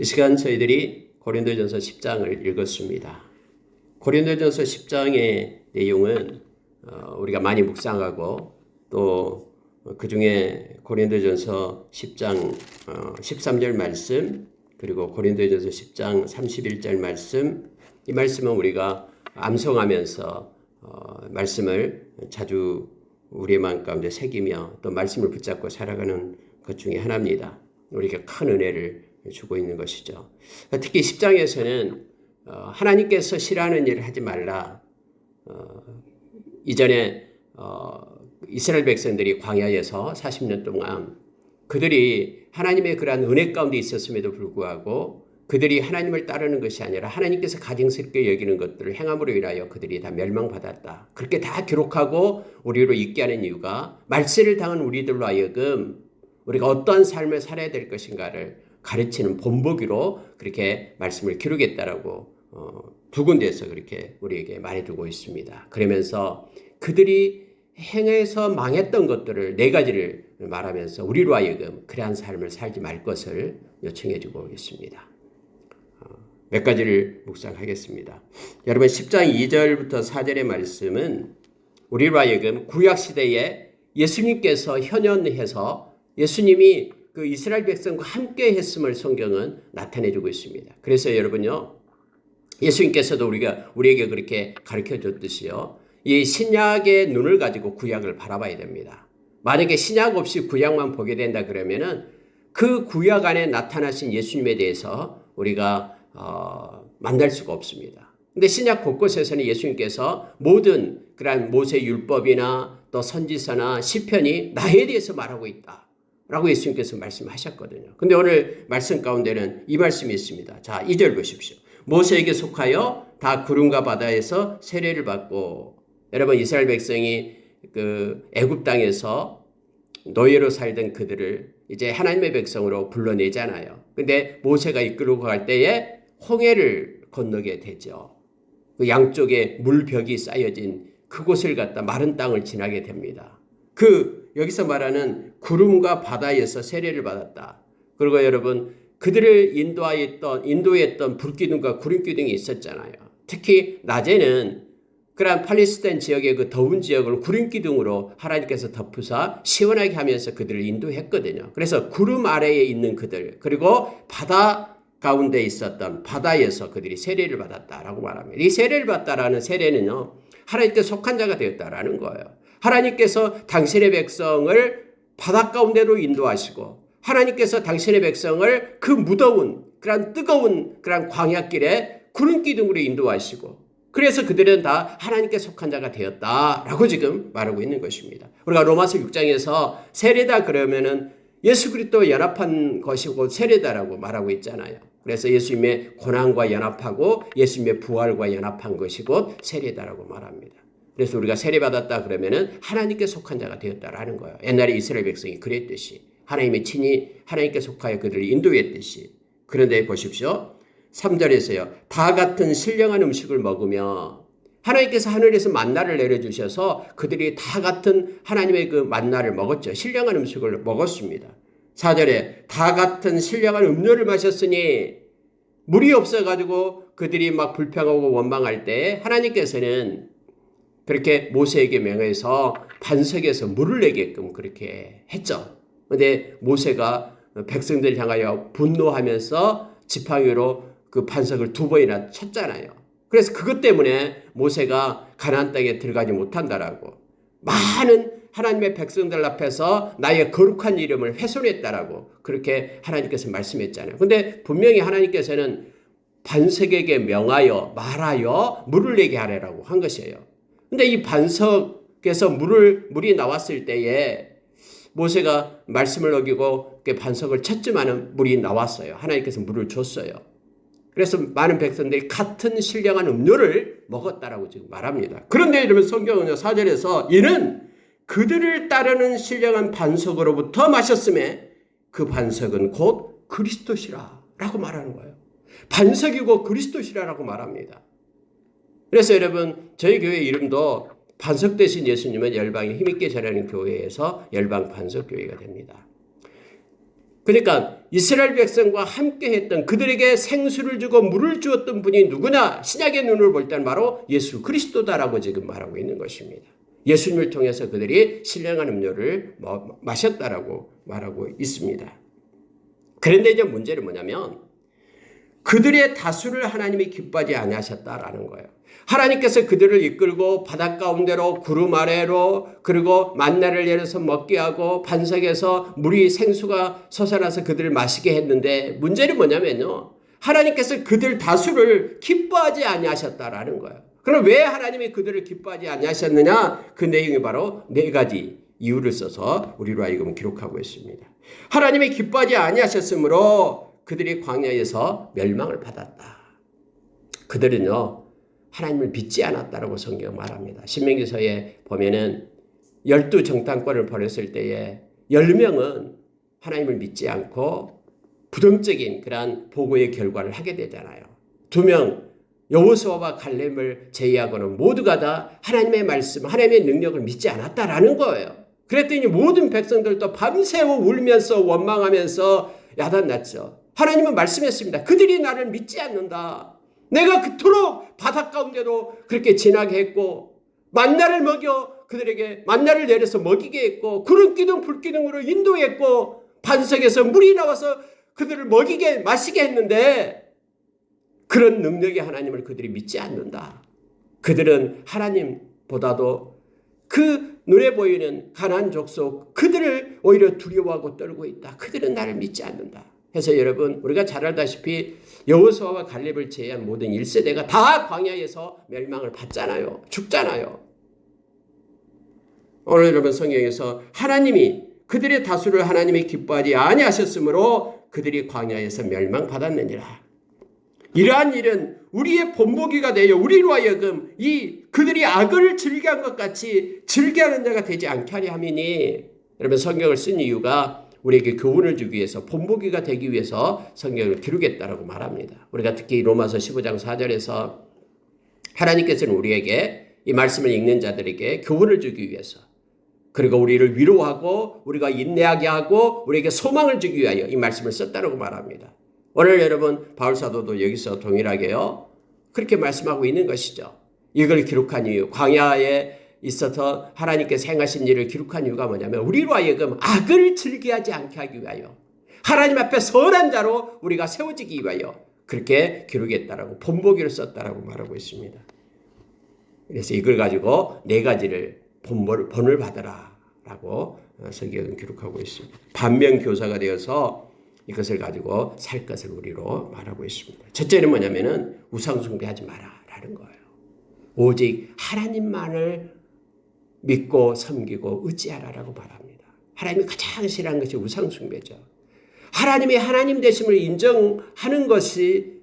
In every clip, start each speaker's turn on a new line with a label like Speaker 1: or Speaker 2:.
Speaker 1: 이 시간 저희들이 고린도전서 10장을 읽었습니다. 고린도전서 10장의 내용은 어, 우리가 많이 묵상하고 또 그 중에 고린도전서 10장 13절 말씀 그리고 고린도전서 10장 31절 말씀 이 말씀은 우리가 암송하면서 어, 말씀을 자주 우리의 마음 가운데 새기며 또 말씀을 붙잡고 살아가는 것 중에 하나입니다. 우리에게 큰 은혜를 주고 있는 것이죠. 특히 10장에서는 어, 하나님께서 싫어하는 일을 하지 말라. 어, 이전에 이스라엘 백성들이 광야에서 40년 동안 그들이 하나님의 그러한 은혜 가운데 있었음에도 불구하고 그들이 하나님을 따르는 것이 아니라 하나님께서 가증스럽게 여기는 것들을 행함으로 인하여 그들이 다 멸망받았다. 그렇게 다 기록하고 우리로 있게 하는 이유가 말세를 당한 우리들로 하여금 우리가 어떠한 삶을 살아야 될 것인가를 가르치는 본보기로 그렇게 말씀을 기록했다라고 어, 두 군데에서 그렇게 우리에게 말해두고 있습니다. 그러면서 그들이 행해서 망했던 것들을 네 가지를 말하면서 우리로 하여금 그러한 삶을 살지 말 것을 요청해주고 있습니다. 어, 몇 가지를 묵상하겠습니다. 여러분 10장 2절부터 4절의 말씀은 우리로 하여금 구약 시대에 예수님께서 현현해서 예수님이 그 이스라엘 백성과 함께 했음을 성경은 나타내주고 있습니다. 그래서 여러분요 예수님께서도 우리가 우리에게 그렇게 가르쳐 줬듯이요. 이 신약의 눈을 가지고 구약을 바라봐야 됩니다. 만약에 신약 없이 구약만 보게 된다 그러면은 그 구약 안에 나타나신 예수님에 대해서 우리가 어, 만날 수가 없습니다. 근데 신약 곳곳에서는 예수님께서 모든 그러한 모세 율법이나 또 선지서나 시편이 나에 대해서 말하고 있다. 라고 예수님께서 말씀하셨거든요. 근데 오늘 말씀 가운데는 이 말씀이 있습니다. 자, 2절 보십시오. 모세에게 속하여 다 구름과 바다에서 세례를 받고 여러분 이스라엘 백성이 그 애굽 땅에서 노예로 살던 그들을 이제 하나님의 백성으로 불러내잖아요. 근데 모세가 이끌고 갈 때에 홍해를 건너게 되죠. 그 양쪽에 물벽이 쌓여진 그곳을 갖다 마른 땅을 지나게 됩니다. 그 여기서 말하는 구름과 바다에서 세례를 받았다. 그리고 여러분 그들을 인도하였던 인도했던 불기둥과 구름기둥이 있었잖아요. 특히 낮에는 그러한 팔레스타인 지역의 그 더운 지역을 구름 기둥으로 하나님께서 덮으사 시원하게 하면서 그들을 인도했거든요. 그래서 구름 아래에 있는 그들 그리고 바다 가운데 있었던 바다에서 그들이 세례를 받았다라고 말합니다. 이 세례를 받다라는 세례는요. 하나님께 속한 자가 되었다라는 거예요. 하나님께서 당신의 백성을 바다 가운데로 인도하시고 하나님께서 당신의 백성을 그 무더운 그런 뜨거운 그런 광야길에 구름 기둥으로 인도하시고 그래서 그들은 다 하나님께 속한 자가 되었다라고 지금 말하고 있는 것입니다. 우리가 로마서 6장에서 세례다 그러면은 예수 그리스도 연합한 것이고 세례다라고 말하고 있잖아요. 그래서 예수님의 고난과 연합하고 예수님의 부활과 연합한 것이고 세례다라고 말합니다. 그래서 우리가 세례받았다 그러면은 하나님께 속한 자가 되었다라는 거예요. 옛날에 이스라엘 백성이 그랬듯이 하나님의 친히 하나님께 속하여 그들을 인도했듯이 그런데 보십시오. 3절에서요. 다 같은 신령한 음식을 먹으며 하나님께서 하늘에서 만나를 내려주셔서 그들이 다 같은 하나님의 그 만나를 먹었죠. 신령한 음식을 먹었습니다. 4절에 다 같은 신령한 음료를 마셨으니 물이 없어가지고 그들이 막 불평하고 원망할 때 하나님께서는 그렇게 모세에게 명해서 반석에서 물을 내게끔 그렇게 했죠. 근데 모세가 백성들 향하여 분노하면서 지팡이로 그 반석을 두 번이나 쳤잖아요. 그래서 그것 때문에 모세가 가나안 땅에 들어가지 못한다라고 많은 하나님의 백성들 앞에서 나의 거룩한 이름을 훼손했다라고 그렇게 하나님께서 말씀했잖아요. 근데 분명히 하나님께서는 반석에게 명하여 말하여 물을 내게 하래라고 한 것이에요. 근데 이 반석에서 물을 물이 나왔을 때에 모세가 말씀을 어기고 반석을 쳤지만은 물이 나왔어요. 하나님께서 물을 줬어요. 그래서 많은 백성들이 같은 신령한 음료를 먹었다라고 지금 말합니다. 그런데 이러면 성경은 4절에서 이는 그들을 따르는 신령한 반석으로부터 마셨음에 그 반석은 곧 그리스도시라 라고 말하는 거예요. 반석이고 그리스도시라라고 말합니다. 그래서 여러분 저희 교회 이름도 반석 대신 예수님은 열방에 힘있게 자라는 교회에서 열방 반석 교회가 됩니다. 그러니까 이스라엘 백성과 함께 했던 그들에게 생수를 주고 물을 주었던 분이 누구나 신약의 눈을 볼 때는 바로 예수 그리스도다라고 지금 말하고 있는 것입니다. 예수님을 통해서 그들이 신령한 음료를 마셨다라고 말하고 있습니다. 그런데 이제 문제는 뭐냐면 그들의 다수를 하나님이 기뻐하지 아니하셨다라는 거예요. 하나님께서 그들을 이끌고 바닷 가운데로 구름 아래로 그리고 만나를 내려서 먹게 하고 반석에서 물이 생수가 솟아나서 그들을 마시게 했는데 문제는 뭐냐면요. 하나님께서 그들 다수를 기뻐하지 아니하셨다라는 거예요. 그럼 왜 하나님이 그들을 기뻐하지 아니하셨느냐? 그 내용이 바로 네 가지 이유를 써서 우리로 하여금 기록하고 있습니다. 하나님이 기뻐하지 아니하셨으므로 그들이 광야에서 멸망을 받았다. 그들은요 하나님을 믿지 않았다라고 성경 말합니다. 신명기서에 보면은 열두 정탐권을 보냈을 때에 열 명은 하나님을 믿지 않고 부정적인 그러한 보고의 결과를 하게 되잖아요. 두 명 여호수아와 갈렙을 제외하고는 모두가 다 하나님의 말씀, 하나님의 능력을 믿지 않았다라는 거예요. 그랬더니 모든 백성들도 밤새워 울면서 원망하면서 야단났죠. 하나님은 말씀했습니다. 그들이 나를 믿지 않는다. 내가 그토록 바닷 가운데로 그렇게 지나게 했고 만나를 먹여 그들에게 만나를 내려서 먹이게 했고 구름 기둥 불 기둥으로 인도했고 반석에서 물이 나와서 그들을 먹이게 마시게 했는데 그런 능력의 하나님을 그들이 믿지 않는다. 그들은 하나님보다도 그 눈에 보이는 가난 족속 그들을 오히려 두려워하고 떨고 있다. 그들은 나를 믿지 않는다. 해서 여러분 우리가 잘 알다시피 여호수아와 갈렙을 제외한 모든 1세대가 다 광야에서 멸망을 받잖아요. 죽잖아요. 오늘 여러분 성경에서 하나님이 그들의 다수를 하나님이 기뻐하지 아니하셨으므로 그들이 광야에서 멸망받았느니라. 이러한 일은 우리의 본보기가 되어 우리로 하여금 이 그들이 악을 즐겨한 것 같이 즐겨하는 자가 되지 않게 하려 함이니 여러분 성경을 쓴 이유가 우리에게 교훈을 주기 위해서 본보기가 되기 위해서 성경을 기록했다라고 말합니다. 우리가 특히 로마서 15장 4절에서 하나님께서는 우리에게 이 말씀을 읽는 자들에게 교훈을 주기 위해서 그리고 우리를 위로하고 우리가 인내하게 하고 우리에게 소망을 주기 위하여 이 말씀을 썼다고 말합니다. 오늘 여러분 바울 사도도 여기서 동일하게요. 그렇게 말씀하고 있는 것이죠. 이걸 기록한 이유 광야에 있어서 하나님께서 행하신 일을 기록한 이유가 뭐냐면 우리로 하여금 악을 즐기하지 않게 하기 위하여 하나님 앞에 선한 자로 우리가 세워지기 위하여 그렇게 기록했다라고 본보기를 썼다라고 말하고 있습니다. 그래서 이걸 가지고 네 가지를 본을 본을 받으라라고 성경은 기록하고 있습니다. 반면 교사가 되어서 이것을 가지고 살 것을 우리로 말하고 있습니다. 첫째는 뭐냐면은 우상 숭배하지 마라라는 거예요. 오직 하나님만을 믿고 섬기고 의지하라라고 말합니다. 하나님이 가장 싫어하는 것이 우상숭배죠. 하나님의 하나님 되심을 인정하는 것이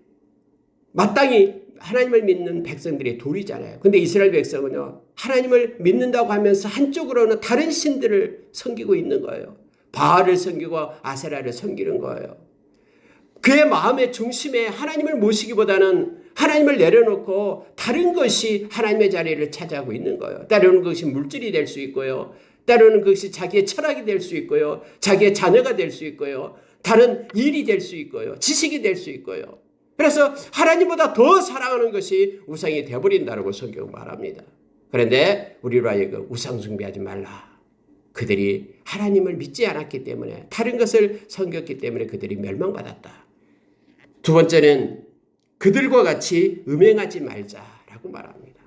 Speaker 1: 마땅히 하나님을 믿는 백성들의 도리잖아요. 근데 이스라엘 백성은요, 하나님을 믿는다고 하면서 한쪽으로는 다른 신들을 섬기고 있는 거예요. 바알을 섬기고 아세라를 섬기는 거예요. 그의 마음의 중심에 하나님을 모시기보다는 하나님을 내려놓고 다른 것이 하나님의 자리를 차지하고 있는 거예요. 때로는 그것이 물질이 될 수 있고요. 때로는 그것이 자기의 철학이 될 수 있고요. 자기의 자녀가 될 수 있고요. 다른 일이 될 수 있고요. 지식이 될 수 있고요. 그래서 하나님보다 더 사랑하는 것이 우상이 되어버린다고 성경 말합니다. 그런데 우리로 하여금 우상 숭배하지 말라. 그들이 하나님을 믿지 않았기 때문에 다른 것을 섬겼기 때문에 그들이 멸망받았다. 두 번째는 그들과 같이 음행하지 말자라고 말합니다.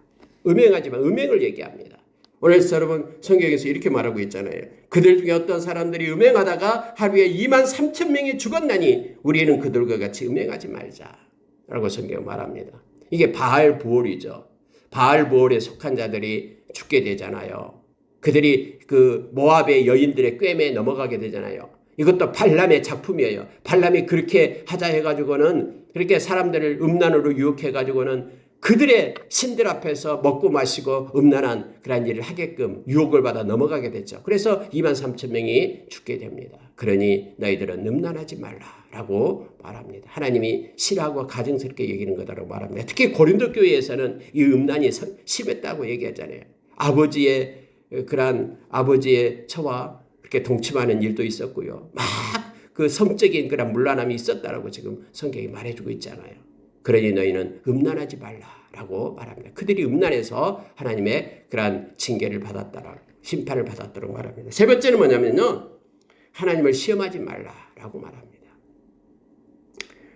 Speaker 1: 음행하지 마. 음행을 얘기합니다. 오늘 여러분 성경에서 이렇게 말하고 있잖아요. 그들 중에 어떤 사람들이 음행하다가 하루에 2만 3천 명이 죽었나니 우리는 그들과 같이 음행하지 말자라고 성경 말합니다. 이게 바알 부월이죠. 바알 부월에 속한 자들이 죽게 되잖아요. 그들이 그 모압의 여인들의 꿰매 넘어가게 되잖아요. 이것도 발람의 작품이에요. 발람이 그렇게 하자 해가지고는 그렇게 사람들을 음란으로 유혹해가지고는 그들의 신들 앞에서 먹고 마시고 음란한 그런 일을 하게끔 유혹을 받아 넘어가게 됐죠. 그래서 2만 3천 명이 죽게 됩니다. 그러니 너희들은 음란하지 말라라고 말합니다. 하나님이 싫어하고 가증스럽게 여기는 거다라고 말합니다. 특히 고린도 교회에서는 이 음란이 심했다고 얘기하잖아요. 아버지의 그러한 아버지의 처와 그렇게 동침하는 일도 있었고요. 막 그 성적인 그런 문란함이 있었다라고 지금 성경이 말해주고 있잖아요. 그러니 너희는 음란하지 말라라고 말합니다. 그들이 음란해서 하나님의 그러한 징계를 받았다라 심판을 받았다고 말합니다. 세 번째는 뭐냐면요. 하나님을 시험하지 말라라고 말합니다.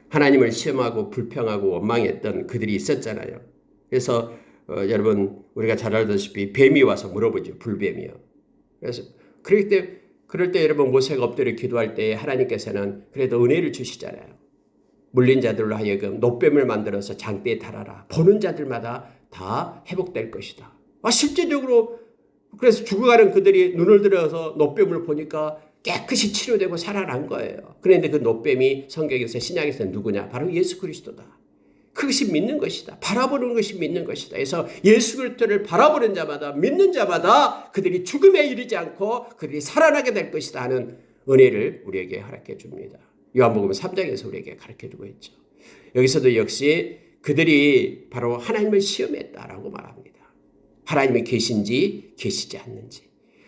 Speaker 1: 하나님을 시험하고 불평하고 원망했던 그들이 있었잖아요. 그래서 어, 여러분 우리가 잘 알다시피 뱀이 와서 물어보죠. 불뱀이요. 그래서 그럴 때 그럴 때 여러분 모세가 엎드려 기도할 때 하나님께서는 그래도 은혜를 주시잖아요. 물린 자들로 하여금 노뱀을 만들어서 장대에 달아라. 보는 자들마다 다 회복될 것이다. 아 실제적으로 그래서 죽어가는 그들이 눈을 들어서 노뱀을 보니까 깨끗이 치료되고 살아난 거예요. 그런데 그 노뱀이 성경에서 신약에서 누구냐? 바로 예수 그리스도다. 그것이 믿는 것이다. 바라보는 것이 믿는 것이다. 그래서 예수 그리스도를 바라보는 자마다 믿는 자마다 그들이 죽음에 이르지 않고 그들이 살아나게 될 것이다 하는 은혜를 우리에게 허락해 줍니다. 요한복음 3장에서 우리에게 가르쳐 주고 있죠. 여기서도 역시 그들이 바로 하나님을 시험했다라고 말합니다. 하나님이 계신지 계시지 않는지.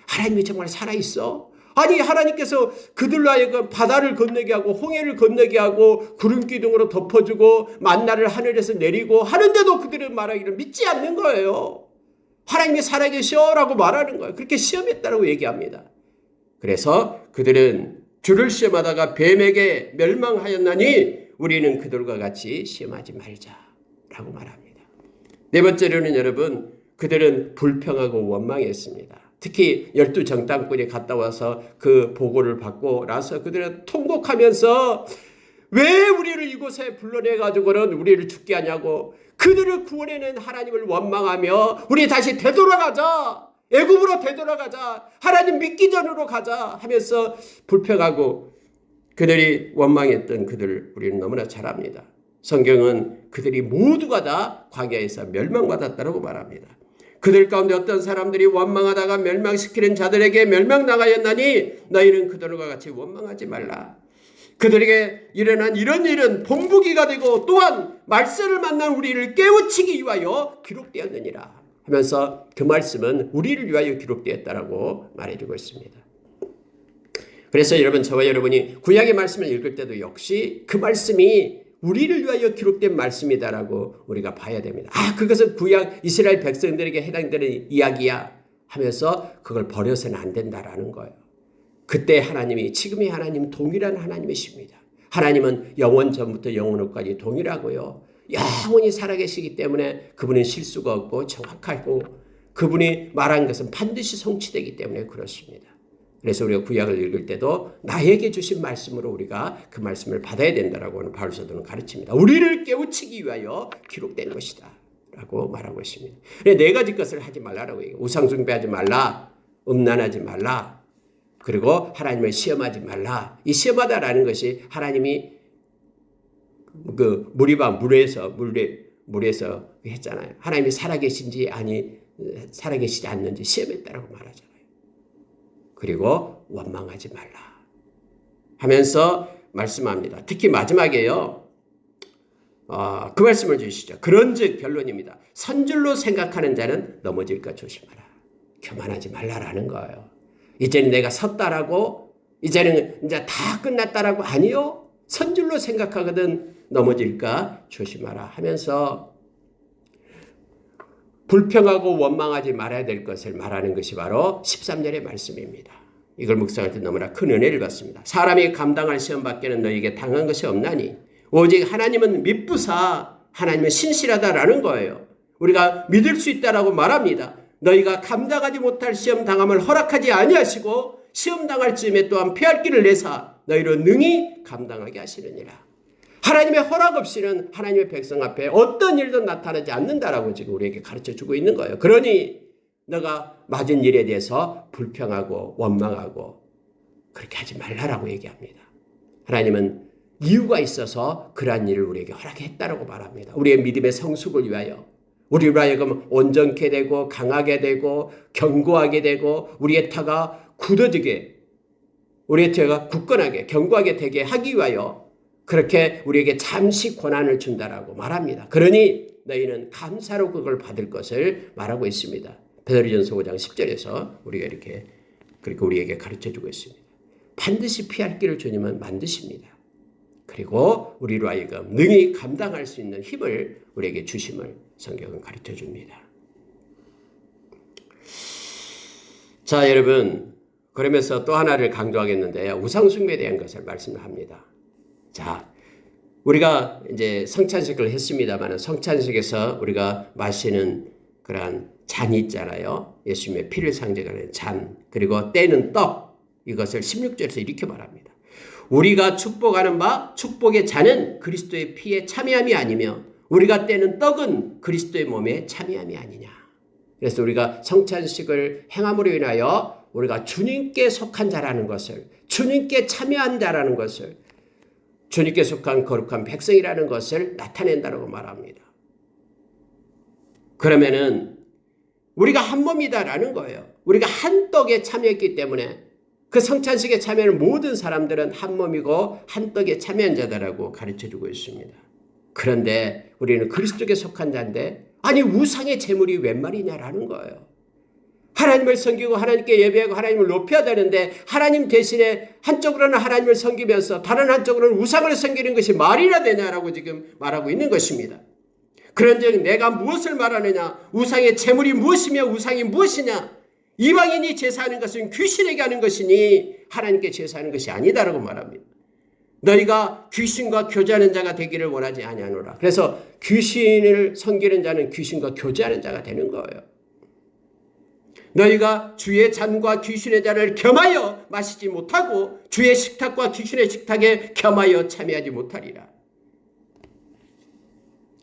Speaker 1: 하나님이 정말 살아 있어? 아니 하나님께서 그들로 하여금 바다를 건너게 하고 홍해를 건너게 하고 구름 기둥으로 덮어주고 만나를 하늘에서 내리고 하는데도 그들은 말하기를 믿지 않는 거예요. 하나님이 살아계셔라고 말하는 거예요. 그렇게 시험했다라고 얘기합니다. 그래서 그들은 주를 시험하다가 뱀에게 멸망하였나니 우리는 그들과 같이 시험하지 말자라고 말합니다. 네 번째로는 여러분 그들은 불평하고 원망했습니다. 특히 열두 정탐꾼이 갔다 와서 그 보고를 받고 나서 그들은 통곡하면서 왜 우리를 이곳에 불러내 가지고는 우리를 죽게 하냐고 그들을 구원해낸 하나님을 원망하며 우리 다시 되돌아가자 애굽으로 되돌아가자 하나님 믿기 전으로 가자 하면서 불평하고 그들이 원망했던 그들 우리는 너무나 잘 압니다. 성경은 그들이 모두가 다 광야에서 멸망받았다고 말합니다. 그들 가운데 어떤 사람들이 원망하다가 멸망시키는 자들에게 멸망당하였나니 너희는 그들과 같이 원망하지 말라. 그들에게 일어난 이런 일은 본보기가 되고 또한 말세를 만난 우리를 깨우치기 위하여 기록되었느니라 하면서 그 말씀은 우리를 위하여 기록되었다라고 말해주고 있습니다. 그래서 여러분 저와 여러분이 구약의 말씀을 읽을 때도 역시 그 말씀이 우리를 위하여 기록된 말씀이다라고 우리가 봐야 됩니다. 아, 그것은 구약 이스라엘 백성들에게 해당되는 이야기야 하면서 그걸 버려서는 안 된다라는 거예요. 그때 하나님이 지금의 하나님 동일한 하나님이십니다. 하나님은 영원 전부터 영원 후까지 동일하고요. 영원히 살아계시기 때문에 그분은 실수가 없고 정확하고 그분이 말한 것은 반드시 성취되기 때문에 그렇습니다. 그래서 우리가 구약을 읽을 때도 나에게 주신 말씀으로 우리가 그 말씀을 받아야 된다라고 하는 바울 사도는 가르칩니다. 우리를 깨우치기 위하여 기록된 것이다. 라고 말하고 있습니다. 네 가지 것을 하지 말라라고 얘기해요. 우상숭배하지 말라. 음란하지 말라. 그리고 하나님을 시험하지 말라. 이 시험하다라는 것이 하나님이 그 물이바 물에서 물에 물에서 했잖아요. 하나님이 살아계신지 아니 살아계시지 않는지 시험했다라고 말하잖아요. 그리고 원망하지 말라. 하면서 말씀합니다. 특히 마지막에요. 어, 그 말씀을 주시죠. 그런즉 결론입니다. 선줄로 생각하는 자는 넘어질까 조심하라. 교만하지 말라라는 거예요. 이제는 내가 섰다라고 이제는 이제 다 끝났다라고 아니요. 선줄로 생각하거든 넘어질까 조심하라 하면서 불평하고 원망하지 말아야 될 것을 말하는 것이 바로 13절의 말씀입니다. 이걸 묵상할 때 너무나 큰 은혜를 받습니다. 사람이 감당할 시험 밖에는 너에게 당한 것이 없나니 오직 하나님은 믿부사 하나님은 신실하다라는 거예요. 우리가 믿을 수 있다라고 말합니다. 너희가 감당하지 못할 시험 당함을 허락하지 아니하시고 시험 당할 즈음에 또한 피할 길을 내사 너희로 능히 감당하게 하시느니라. 하나님의 허락 없이는 하나님의 백성 앞에 어떤 일도 나타나지 않는다라고 지금 우리에게 가르쳐 주고 있는 거예요. 그러니 너가 맞은 일에 대해서 불평하고 원망하고 그렇게 하지 말라라고 얘기합니다. 하나님은 이유가 있어서 그러한 일을 우리에게 허락했다라고 말합니다. 우리의 믿음의 성숙을 위하여 우리로 하여금 온전케 되고 강하게 되고 견고하게 되고 우리의 타가 굳어지게 우리의 태가 굳건하게 견고하게 되게 하기 위하여 그렇게 우리에게 잠시 고난을 준다라고 말합니다. 그러니 너희는 감사로 그걸 받을 것을 말하고 있습니다. 베드로전서 5장 10절에서 우리가 이렇게 그렇게 우리에게 가르쳐 주고 있습니다. 반드시 피할 길을 주님은 만드십니다. 그리고 우리로 하여금 능히 감당할 수 있는 힘을 우리에게 주심을 성경은 가르쳐 줍니다. 자, 여러분. 그러면서 또 하나를 강조하겠는데요. 우상숭배에 대한 것을 말씀합니다. 자, 우리가 이제 성찬식을 했습니다만 성찬식에서 우리가 마시는 그러한 잔이 있잖아요. 예수님의 피를 상징하는 잔. 그리고 때는 떡. 이것을 16절에서 이렇게 말합니다. 우리가 축복하는 바 축복의 잔은 그리스도의 피에 참여함이 아니며 우리가 떼는 떡은 그리스도의 몸에 참여함이 아니냐. 그래서 우리가 성찬식을 행함으로 인하여 우리가 주님께 속한 자라는 것을 주님께 참여한 자라는 것을 주님께 속한 거룩한 백성이라는 것을 나타낸다고 말합니다. 그러면은 우리가 한 몸이다라는 거예요. 우리가 한 떡에 참여했기 때문에 그 성찬식에 참여하는 모든 사람들은 한 몸이고 한 떡에 참여한 자다라고 가르쳐 주고 있습니다. 그런데 우리는 그리스도께 속한 자인데 아니 우상의 재물이 웬 말이냐라는 거예요. 하나님을 섬기고 하나님께 예배하고 하나님을 높여야 되는데 하나님 대신에 한쪽으로는 하나님을 섬기면서 다른 한쪽으로는 우상을 섬기는 것이 말이나 되냐라고 지금 말하고 있는 것입니다. 그런즉 내가 무엇을 말하느냐 우상의 재물이 무엇이며 우상이 무엇이냐 이방인이 제사하는 것은 귀신에게 하는 것이니 하나님께 제사하는 것이 아니다라고 말합니다. 너희가 귀신과 교제하는 자가 되기를 원하지 아니하노라. 그래서 귀신을 섬기는 자는 귀신과 교제하는 자가 되는 거예요. 너희가 주의 잔과 귀신의 잔을 겸하여 마시지 못하고 주의 식탁과 귀신의 식탁에 겸하여 참여하지 못하리라.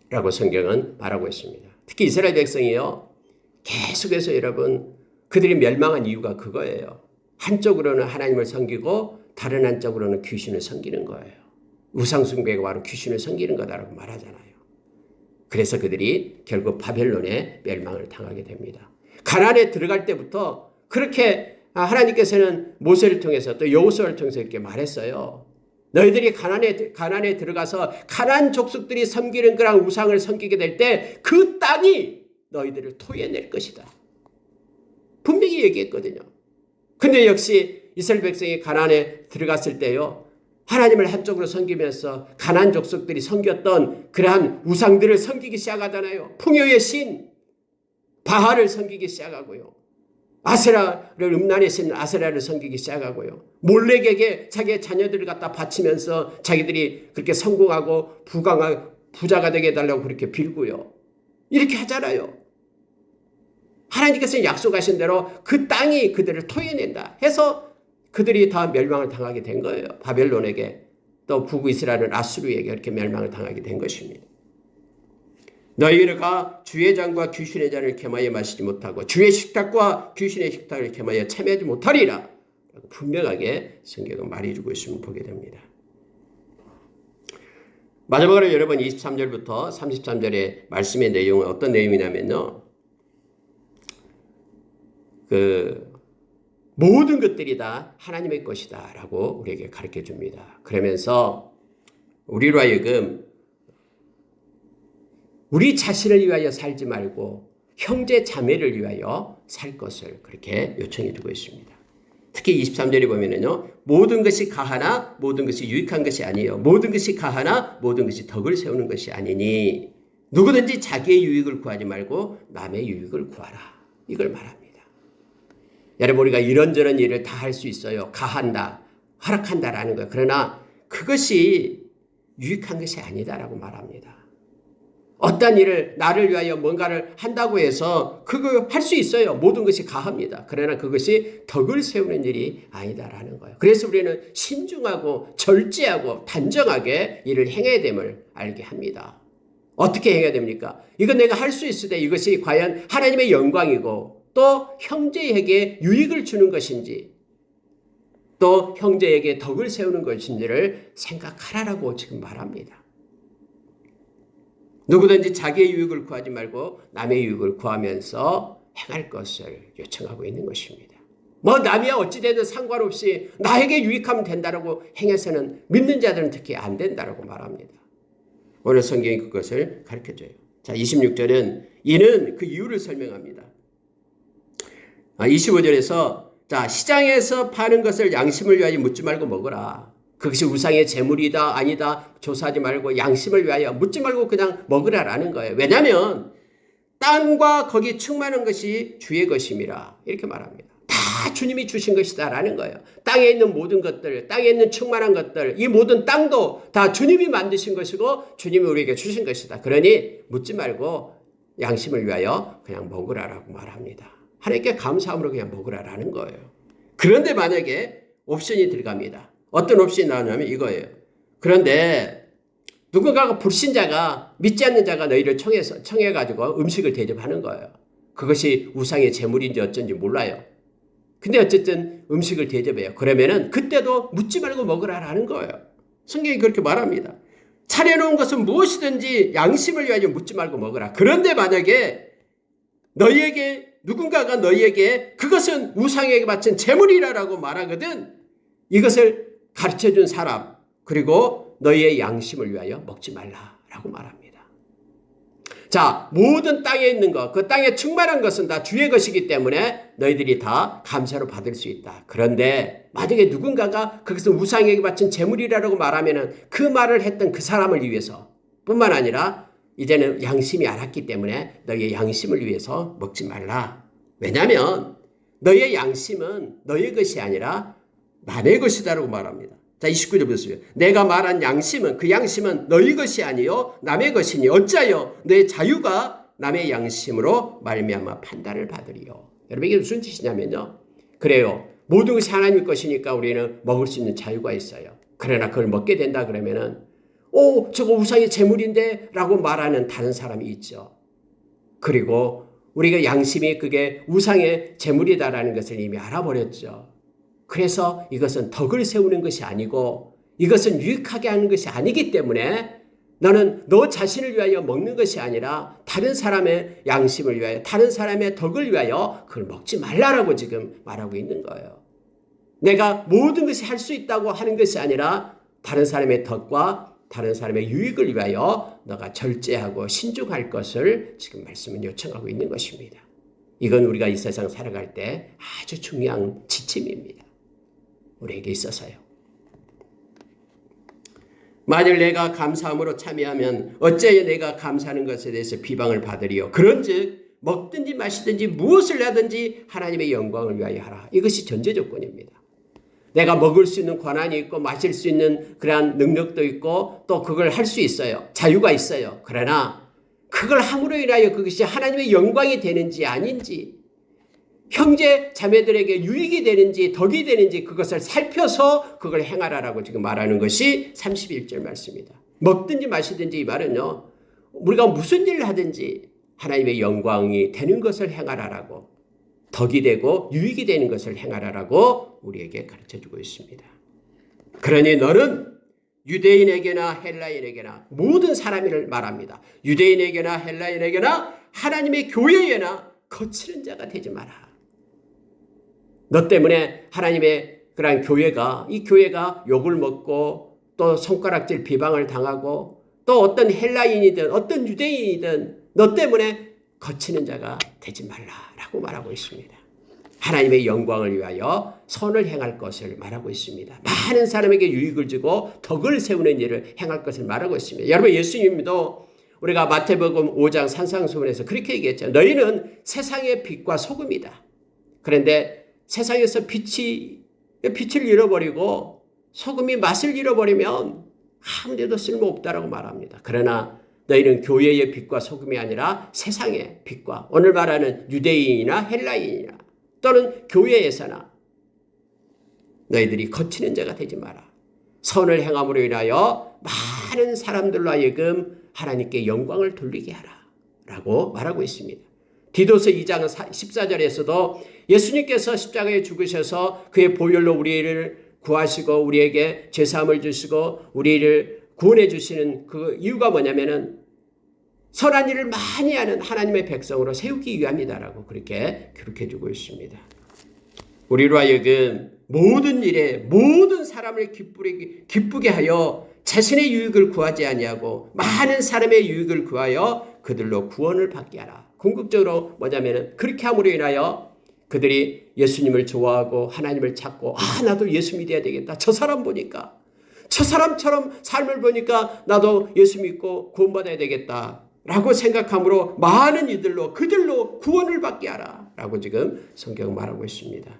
Speaker 1: 라고 성경은 말하고 있습니다. 특히 이스라엘 백성이요. 계속해서 여러분 그들이 멸망한 이유가 그거예요. 한쪽으로는 하나님을 섬기고 다른 한쪽으로는 귀신을 섬기는 거예요. 우상숭배가 바로 귀신을 섬기는 거다라고 말하잖아요. 그래서 그들이 결국 바벨론의 멸망을 당하게 됩니다. 가나안에 들어갈 때부터 그렇게 하나님께서는 모세를 통해서 또 여호수아를 통해서 이렇게 말했어요. 너희들이 가난에 가난에 들어가서 가난 족속들이 섬기는 그런 우상을 섬기게 될 때 그 땅이 너희들을 토해낼 것이다. 분명히 얘기했거든요. 근데 역시 이스라엘 백성이 가난에 들어갔을 때요. 하나님을 한쪽으로 섬기면서 가난 족속들이 섬겼던 그러한 우상들을 섬기기 시작하잖아요. 풍요의 신 바알을 섬기기 시작하고요. 아세라를 음란의 신 아세라를 섬기기 시작하고요. 몰렉에게 자기의 자녀들을 갖다 바치면서 자기들이 그렇게 성공하고 부강하 부자가 되게 해달라고 그렇게 빌고요. 이렇게 하잖아요. 하나님께서 약속하신 대로 그 땅이 그들을 토해낸다 해서 그들이 다 멸망을 당하게 된 거예요. 바벨론에게 또 북이스라엘 아수르에게 이렇게 멸망을 당하게 된 것입니다. 너희가 주의 잔과 귀신의 잔을 겸하여 마시지 못하고 주의 식탁과 귀신의 식탁을 겸하여 참여하지 못하리라. 분명하게 성경은 말해주고 있음을 보게 됩니다. 마지막으로 여러분 23절부터 33절의 말씀의 내용은 어떤 내용이냐면요. 그 모든 것들이 다 하나님의 것이다라고 우리에게 가르쳐 줍니다. 그러면서 우리로 하여금 우리 자신을 위하여 살지 말고 형제 자매를 위하여 살 것을 그렇게 요청해 주고 있습니다. 특히 23절에 보면은요. 모든 것이 가하나 모든 것이 유익한 것이 아니에요. 모든 것이 가하나 모든 것이 덕을 세우는 것이 아니니 누구든지 자기의 유익을 구하지 말고 남의 유익을 구하라. 이걸 말합니다. 여러분 우리가 이런저런 일을 다 할 수 있어요. 가한다. 허락한다라는 거예요. 그러나 그것이 유익한 것이 아니다라고 말합니다. 어떤 일을 나를 위하여 뭔가를 한다고 해서 그거 할수 있어요. 모든 것이 가합니다. 그러나 그것이 덕을 세우는 일이 아니다라는 거예요. 그래서 우리는 신중하고 절제하고 단정하게 일을 행해야 됨을 알게 합니다. 어떻게 행해야 됩니까? 이건 내가 할 수 있을 때 이것이 과연 하나님의 영광이고 또 형제에게 유익을 주는 것인지 또 형제에게 덕을 세우는 것인지를 생각하라라고 지금 말합니다. 누구든지 자기의 유익을 구하지 말고 남의 유익을 구하면서 행할 것을 요청하고 있는 것입니다. 뭐 남이야 어찌되든 상관없이 나에게 유익하면 된다라고 행해서는 믿는 자들은 특히 안 된다라고 말합니다. 오늘 성경이 그것을 가르쳐줘요. 자, 26절은 이는 그 이유를 설명합니다. 25절에서 자, 시장에서 파는 것을 양심을 위하여 묻지 말고 먹어라. 그것이 우상의 재물이다, 아니다, 조사하지 말고 양심을 위하여 묻지 말고 그냥 먹으라라는 거예요. 왜냐면, 땅과 거기 충만한 것이 주의 것임이라. 이렇게 말합니다. 다 주님이 주신 것이다라는 거예요. 땅에 있는 모든 것들, 땅에 있는 충만한 것들, 이 모든 땅도 다 주님이 만드신 것이고 주님이 우리에게 주신 것이다. 그러니 묻지 말고 양심을 위하여 그냥 먹으라라고 말합니다. 하나님께 감사함으로 그냥 먹으라라는 거예요. 그런데 만약에 옵션이 들어갑니다. 어떤 옵션이 나오냐면 이거예요. 그런데 누군가가 불신자가 믿지 않는 자가 너희를 청해서 청해 가지고 음식을 대접하는 거예요. 그것이 우상의 제물인지 어쩐지 몰라요. 근데 어쨌든 음식을 대접해요. 그러면은 그때도 묻지 말고 먹으라라는 거예요. 성경이 그렇게 말합니다. 차려놓은 것은 무엇이든지 양심을 위하여 묻지 말고 먹으라. 그런데 만약에 너희에게 누군가가 너희에게 그것은 우상에게 바친 재물이라라고 말하거든 이것을 가르쳐 준 사람 그리고 너희의 양심을 위하여 먹지 말라라고 말합니다. 자, 모든 땅에 있는 것, 그 땅에 충만한 것은 다 주의 것이기 때문에 너희들이 다 감사로 받을 수 있다. 그런데 만약에 누군가가 그것은 우상에게 바친 재물이라고 말하면은 그 말을 했던 그 사람을 위해서 뿐만 아니라 이제는 양심이 알았기 때문에 너희의 양심을 위해서 먹지 말라. 왜냐하면 너희의 양심은 너희의 것이 아니라 남의 것이다라고 말합니다. 자, 29절 보세요. 내가 말한 양심은 그 양심은 너희 것이 아니요 남의 것이니 어찌하여 내 자유가 남의 양심으로 말미암아 판단을 받으리요. 여러분 이게 무슨 뜻이냐면요. 그래요. 모든 것이 하나님 것이니까 우리는 먹을 수 있는 자유가 있어요. 그러나 그걸 먹게 된다 그러면은 오 저거 우상의 재물인데 라고 말하는 다른 사람이 있죠. 그리고 우리가 양심이 그게 우상의 재물이다라는 것을 이미 알아버렸죠. 그래서 이것은 덕을 세우는 것이 아니고 이것은 유익하게 하는 것이 아니기 때문에 너는 너 자신을 위하여 먹는 것이 아니라 다른 사람의 양심을 위하여 다른 사람의 덕을 위하여 그걸 먹지 말라라고 지금 말하고 있는 거예요. 내가 모든 것이 할 수 있다고 하는 것이 아니라 다른 사람의 덕과 다른 사람의 유익을 위하여 너가 절제하고 신중할 것을 지금 말씀은 요청하고 있는 것입니다. 이건 우리가 이 세상 살아갈 때 아주 중요한 지침입니다. 우리에게 있어서요. 만일 내가 감사함으로 참여하면 어째여 내가 감사하는 것에 대해서 비방을 받으리요. 그런즉 먹든지 마시든지 무엇을 하든지 하나님의 영광을 위하여 하라. 이것이 전제 조건입니다. 내가 먹을 수 있는 권한이 있고 마실 수 있는 그러한 능력도 있고 또 그걸 할 수 있어요. 자유가 있어요. 그러나 그걸 함으로 인하여 그것이 하나님의 영광이 되는지 아닌지 형제 자매들에게 유익이 되는지 덕이 되는지 그것을 살펴서 그걸 행하라라고 지금 말하는 것이 31절 말씀입니다. 먹든지 마시든지 이 말은요. 우리가 무슨 일을 하든지 하나님의 영광이 되는 것을 행하라라고 덕이 되고 유익이 되는 것을 행하라라고 우리에게 가르쳐 주고 있습니다. 그러니 너는 유대인에게나 헬라인에게나 모든 사람을 말합니다. 유대인에게나 헬라인에게나 하나님의 교회에나 거치는 자가 되지 마라. 너 때문에 하나님의 그러한 교회가 이 교회가 욕을 먹고 또 손가락질 비방을 당하고 또 어떤 헬라인이든 어떤 유대인이든 너 때문에 거치는 자가 되지 말라라고 말하고 있습니다. 하나님의 영광을 위하여 선을 행할 것을 말하고 있습니다. 많은 사람에게 유익을 주고 덕을 세우는 일을 행할 것을 말하고 있습니다. 여러분 예수님도 우리가 마태복음 5장 산상수훈에서 그렇게 얘기했죠. 너희는 세상의 빛과 소금이다. 그런데 세상에서 빛이 빛을 잃어버리고 소금이 맛을 잃어버리면 아무데도 쓸모없다라고 말합니다. 그러나 너희는 교회의 빛과 소금이 아니라 세상의 빛과 오늘 말하는 유대인이나 헬라인이나 또는 교회에서나 너희들이 거치는 자가 되지 마라. 선을 행함으로 인하여 많은 사람들로 하여금 하나님께 영광을 돌리게 하라. 라고 말하고 있습니다. 디도서 2장 14절에서도 예수님께서 십자가에 죽으셔서 그의 보혈로 우리를 구하시고 우리에게 죄사함을 주시고 우리를 구원해 주시는 그 이유가 뭐냐면은 선한 일을 많이 하는 하나님의 백성으로 세우기 위함이다라고 그렇게 기록해 주고 있습니다. 우리로 하여금 모든 일에 모든 사람을 기쁘게, 기쁘게 하여 자신의 유익을 구하지 아니하고 많은 사람의 유익을 구하여 그들로 구원을 받게 하라. 궁극적으로 뭐냐면은 그렇게 함으로 인하여 그들이 예수님을 좋아하고 하나님을 찾고 아 나도 예수 믿어야 되겠다. 저 사람 보니까 저 사람처럼 삶을 보니까 나도 예수 믿고 구원받아야 되겠다. 라고 생각함으로 많은 이들로 그들로 구원을 받게 하라. 라고 지금 성경 말하고 있습니다.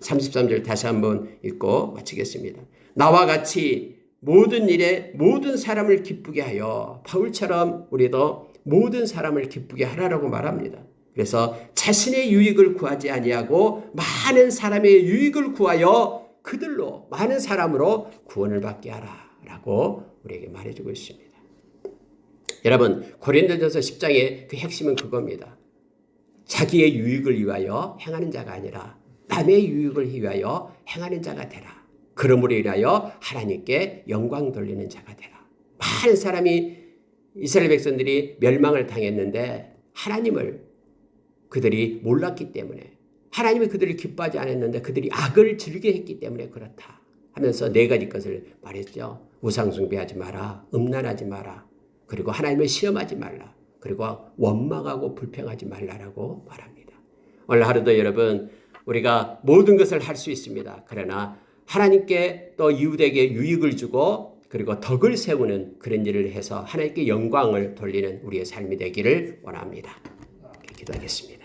Speaker 1: 33절 다시 한번 읽고 마치겠습니다. 나와 같이 모든 일에 모든 사람을 기쁘게 하여 바울처럼 우리도 모든 사람을 기쁘게 하라라고 말합니다. 그래서 자신의 유익을 구하지 아니하고 많은 사람의 유익을 구하여 그들로 많은 사람으로 구원을 받게 하라라고 우리에게 말해주고 있습니다. 여러분 고린도전서 10장의 그 핵심은 그겁니다. 자기의 유익을 위하여 행하는 자가 아니라 남의 유익을 위하여 행하는 자가 되라. 그러므로 인하여 하나님께 영광 돌리는 자가 되라. 많은 사람이 이스라엘 백성들이 멸망을 당했는데 하나님을 그들이 몰랐기 때문에 하나님이 그들을 기뻐하지 않았는데 그들이 악을 즐겨 했기 때문에 그렇다 하면서 네 가지 것을 말했죠. 우상 숭배하지 마라. 음란하지 마라. 그리고 하나님을 시험하지 말라. 그리고 원망하고 불평하지 말라라고 말합니다. 오늘 하루도 여러분 우리가 모든 것을 할 수 있습니다. 그러나 하나님께 또 이웃에게 유익을 주고 그리고 덕을 세우는 그런 일을 해서 하나님께 영광을 돌리는 우리의 삶이 되기를 원합니다. 기도하겠습니다.